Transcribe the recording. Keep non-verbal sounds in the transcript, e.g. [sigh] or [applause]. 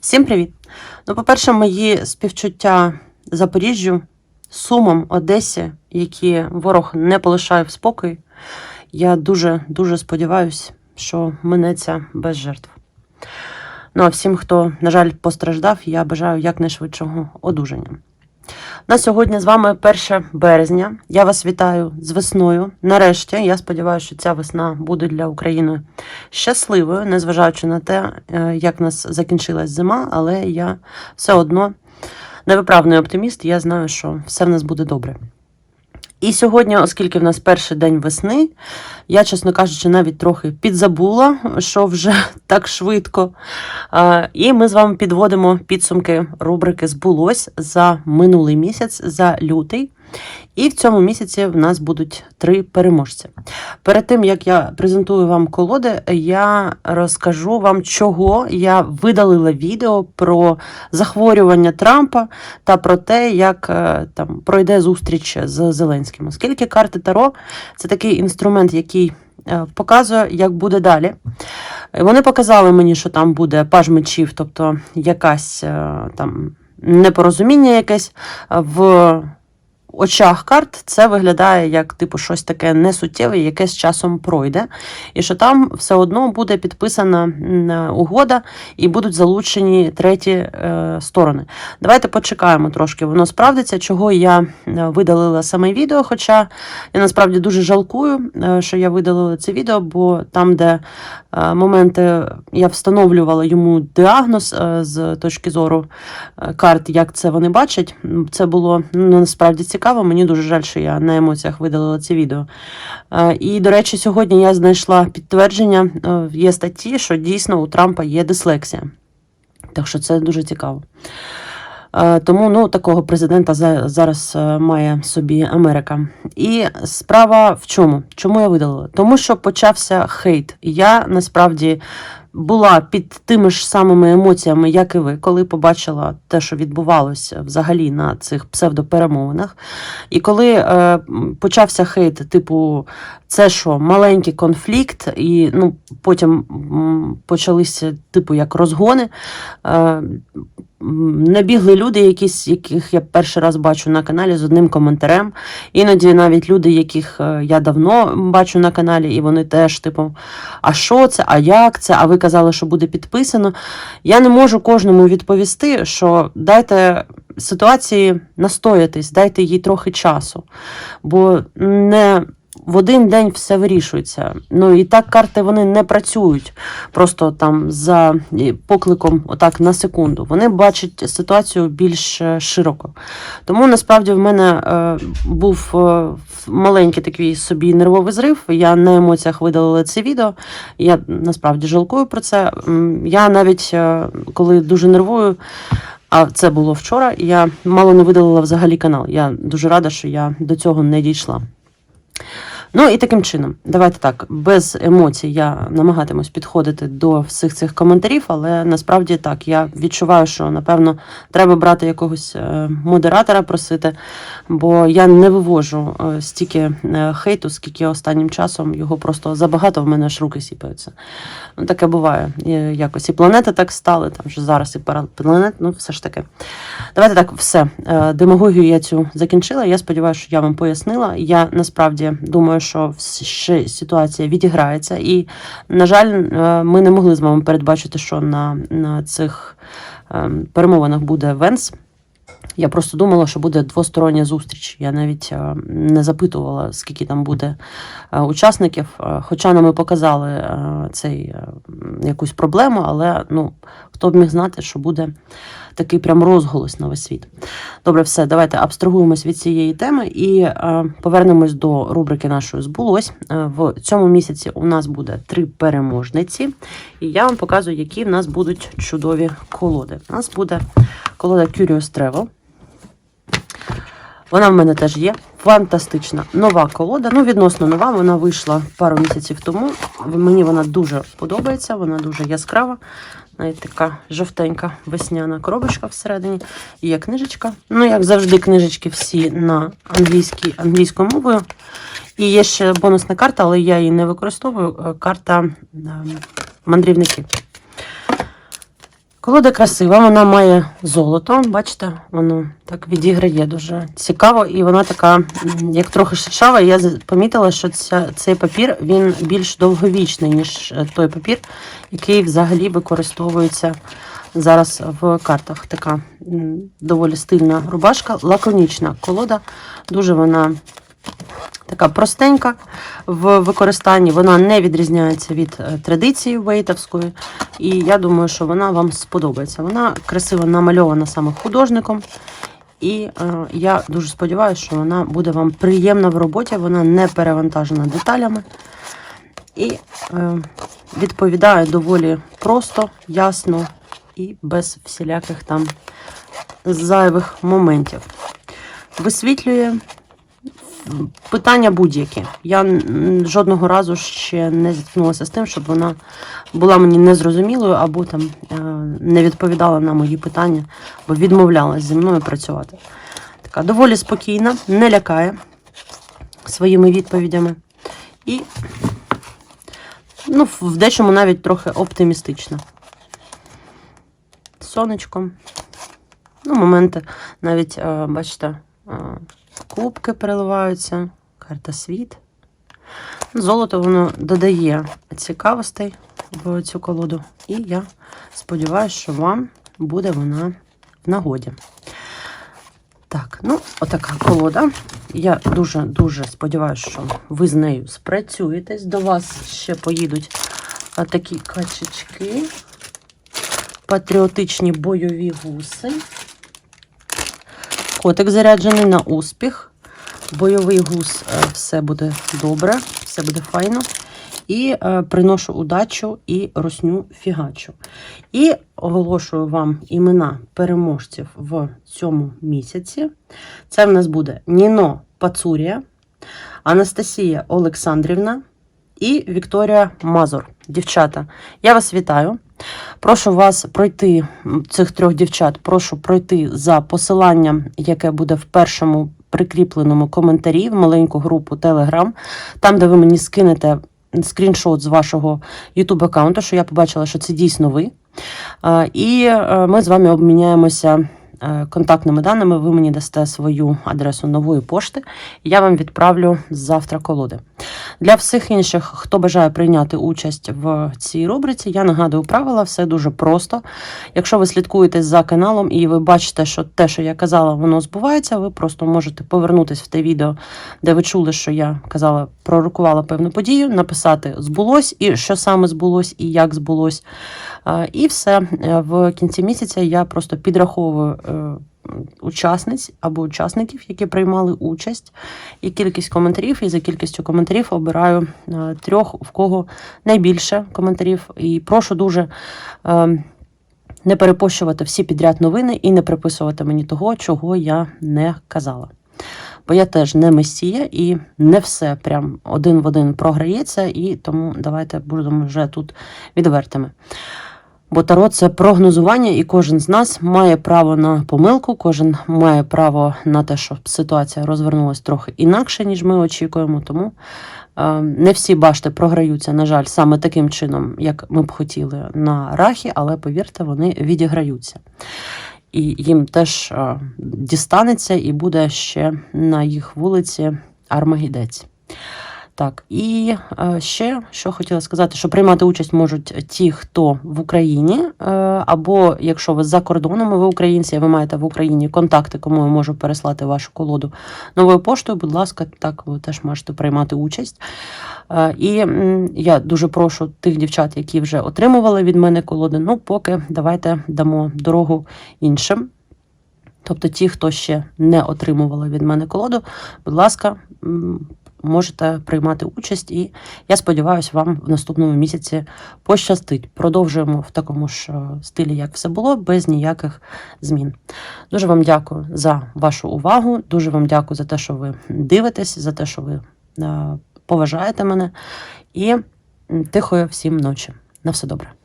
Всім привіт! Ну, по-перше, мої співчуття Запоріжжю, Сумам, Одесі, які ворог не полишає в спокій. Я дуже дуже сподіваюся, що минеться без жертв. Ну а всім, хто, на жаль, постраждав, я бажаю якнайшвидшого одужання. На сьогодні з вами 1 березня. Я вас вітаю з весною. Нарешті, я сподіваюся, що ця весна буде для України щасливою, незважаючи на те, е, як в нас закінчилась зима, але я все одно невиправний оптиміст, я знаю, що все в нас буде добре. І сьогодні, оскільки в нас перший день весни, я, чесно кажучи, навіть трохи підзабула, що вже [laughs] так швидко. І ми з вами підводимо підсумки рубрики Збулось за минулий місяць, за лютий. І в цьому місяці в нас будуть три переможці. Перед тим як я презентую вам колоди, я розкажу вам, чого я видалила відео про захворювання Трампа та про те, як е, там пройде зустріч з Зеленським. Оскільки карти Таро це такий інструмент, який е, показує, як буде далі. Вони показали мені, що там буде паж мечів, тобто якась е, там непорозуміння якесь в очах карт це виглядає як типу щось таке несуттєве, яке з часом пройде, і що там все одно буде підписана угода і будуть залучені треті е, сторони. Давайте почекаємо трошки. Воно справдиться, чого я е, видалила саме відео. Хоча я насправді дуже жалкую, е, що я видалила це відео, бо там, де е, моменти я встановлювала йому діагноз з точки зору карт, як це вони бачать. Це було ну, насправді цікаво. Мені дуже жаль, що я на емоціях видалила це відео. Е, І, до речі, сьогодні я знайшла підтвердження, е, є статті, що дійсно у Трампа є дислексія. Так що це дуже цікаво. Е, Тому ну, такого президента зараз має собі Америка. І справа в чому? Чому я видалила? Тому що почався хейт. Я насправді була під тими ж самими емоціями, як і ви, коли побачила те, що відбувалося взагалі на цих псевдоперемовинах. І коли е, почався хейт, типу, це що, маленький конфлікт, і ну, потім почалися, типу, як розгони. Е, Набігли люди, якісь, яких я перший раз бачу на каналі з одним коментарем. Іноді навіть люди, яких е, я давно бачу на каналі, і вони теж, типу, а що це, а як це? А ви казали, що буде підписано. Я не можу кожному відповісти, що дайте ситуації настоятись, дайте їй трохи часу. Бо не в один день все вирішується. Ну і так карти вони не працюють просто там за е, покликом, отак на секунду. Вони бачать ситуацію більш е, широко. Тому насправді в мене е, був е, маленький такий собі нервовий зрив. Я на емоціях видалила це відео. Я насправді жалкую про це. Я навіть е, коли дуже нервую. А це було вчора. Я мало не видалила взагалі канал. Я дуже рада, що я до цього не дійшла. Ну і таким чином, давайте так, без емоцій я намагатимусь підходити до всіх цих коментарів, але насправді так, я відчуваю, що напевно треба брати якогось е, модератора, просити, бо я не вивожу е, стільки е, хейту, скільки останнім часом його просто забагато, в мене аж руки сіпаються. Ну, таке буває. Якось і планети так стали, там вже зараз і парад планет, ну все ж таки. Давайте так, все. Демагогію я цю закінчила. Я сподіваюся, що я вам пояснила. Я насправді думаю, що ще ситуація відіграється. І, на жаль, е, ми не могли з вами передбачити, що на, на цих ем, перемовинах буде Венс. Я просто думала, що буде двостороння зустріч. Я навіть е, не запитувала, скільки там буде е, учасників. Хоча нам і показали цей якусь проблему, але ну хто б міг знати, що буде такий прям розголос на весь світ. Добре, все, давайте абстрагуємось від цієї теми і е, повернемось до рубрики нашої збулось. Е, в цьому місяці у нас буде три переможниці, і я вам показую, які в нас будуть чудові колоди. У нас буде колода Curious Travel. Вона в мене теж є. Фантастична нова колода. Ну, відносно нова, вона вийшла пару місяців тому. Мені вона дуже подобається, вона дуже яскрава. Навіть така жовтенька весняна коробочка всередині. Є книжечка. Ну, як завжди, книжечки всі на англійській, англійською мовою. І є ще бонусна карта, але я її не використовую. Е, Карта ем, мандрівники. Колода красива, вона має золото. Бачите, воно так відіграє дуже цікаво, і вона така, як трохи шершава. Я помітила, що ця, цей папір він більш довговічний, ніж е, той папір, який взагалі використовується зараз в картах. Така доволі стильна рубашка, лаконічна колода. Дуже вона така простенька в використанні. Вона не відрізняється від е, традиції вейтовської. І я думаю, що вона вам сподобається. Вона красиво намальована саме художником. І е, я дуже сподіваюся, що вона буде вам приємна в роботі, вона не перевантажена деталями. І е, відповідає доволі просто, ясно і без всіляких там зайвих моментів. Висвітлює питання будь-які. Я жодного разу ще не зіткнулася з тим, щоб вона була мені незрозумілою або там е, не відповідала на мої питання, бо відмовлялась зі мною працювати. Така доволі спокійна, не лякає своїми відповідями. І ну, в дечому навіть трохи оптимістична. Сонечко. Ну, моменти навіть, е, бачите, е, кубки переливаються, карта світ. Золото воно додає цікавостей в цю колоду. І я сподіваюся, що вам буде вона в нагоді. Так, ну, отака колода. Я дуже-дуже сподіваюся, що ви з нею спрацюєтесь. До вас ще поїдуть такі качечки, патріотичні бойові гуси. Котик заряджений на успіх. Бойовий гус, е, все буде добре, все буде файно. І е, приношу удачу і русню фігачу. І оголошую вам імена переможців в цьому місяці. Це в нас буде Ніно Пацурія, Анастасія Олександрівна і Вікторія Мазур. Дівчата, я вас вітаю. Прошу вас пройти цих трьох дівчат. Прошу пройти за посиланням, яке буде в першому прикріпленому коментарі в маленьку групу Telegram, там, де ви мені скинете скріншот з вашого YouTube аккаунту, що я побачила, що це дійсно ви. І е, ми з вами обміняємося е, контактними даними. Ви мені дасте свою адресу нової пошти, я вам відправлю завтра колоди. Для всіх інших, хто бажає прийняти участь в цій рубриці, я нагадую правила, все дуже просто. Якщо ви слідкуєте за каналом і ви бачите, що те, що я казала, воно збувається, ви просто можете повернутися в те відео, де ви чули, що я казала, пророкувала певну подію, написати збулось і що саме збулось, і як збулось. І все Е, в кінці місяця я просто підраховую е, учасниць або учасників, які приймали участь, і кількість коментарів. І за кількістю коментарів обираю е, трьох, в кого найбільше коментарів. І прошу дуже. е, Не перепощувати всі підряд новини і не приписувати мені того, чого я не казала. Бо я теж не месія і не все прям один в один програється, і тому давайте будемо вже тут відвертими. Бо таро це прогнозування, і кожен з нас має право на помилку, кожен має право на те, щоб ситуація розвернулася трохи інакше, ніж ми очікуємо. Тому е, не всі башти програються, на жаль, саме таким чином, як ми б хотіли на рахі, але повірте, вони відіграються. І їм теж е, дістанеться і буде ще на їх вулиці Армагідець. Так, і е, ще що хотіла сказати, що приймати участь можуть ті, хто в Україні, е, або якщо ви за кордоном, ви українці, і ви маєте в Україні контакти, кому я можу переслати вашу колоду новою поштою. Будь ласка, так ви теж можете приймати участь. Е, і я дуже прошу тих дівчат, які вже отримували від мене колоди. Ну, поки давайте дамо дорогу іншим. Тобто ті, хто ще не отримували від мене колоду, будь ласка, можете приймати участь, і я сподіваюся, вам в наступному місяці пощастить. Продовжуємо в такому ж е, стилі, як все було, без ніяких змін. Дуже вам дякую за вашу увагу. Дуже вам дякую за те, що ви дивитесь, за те, що ви е, поважаєте мене. І тихої всім ночі. На все добре.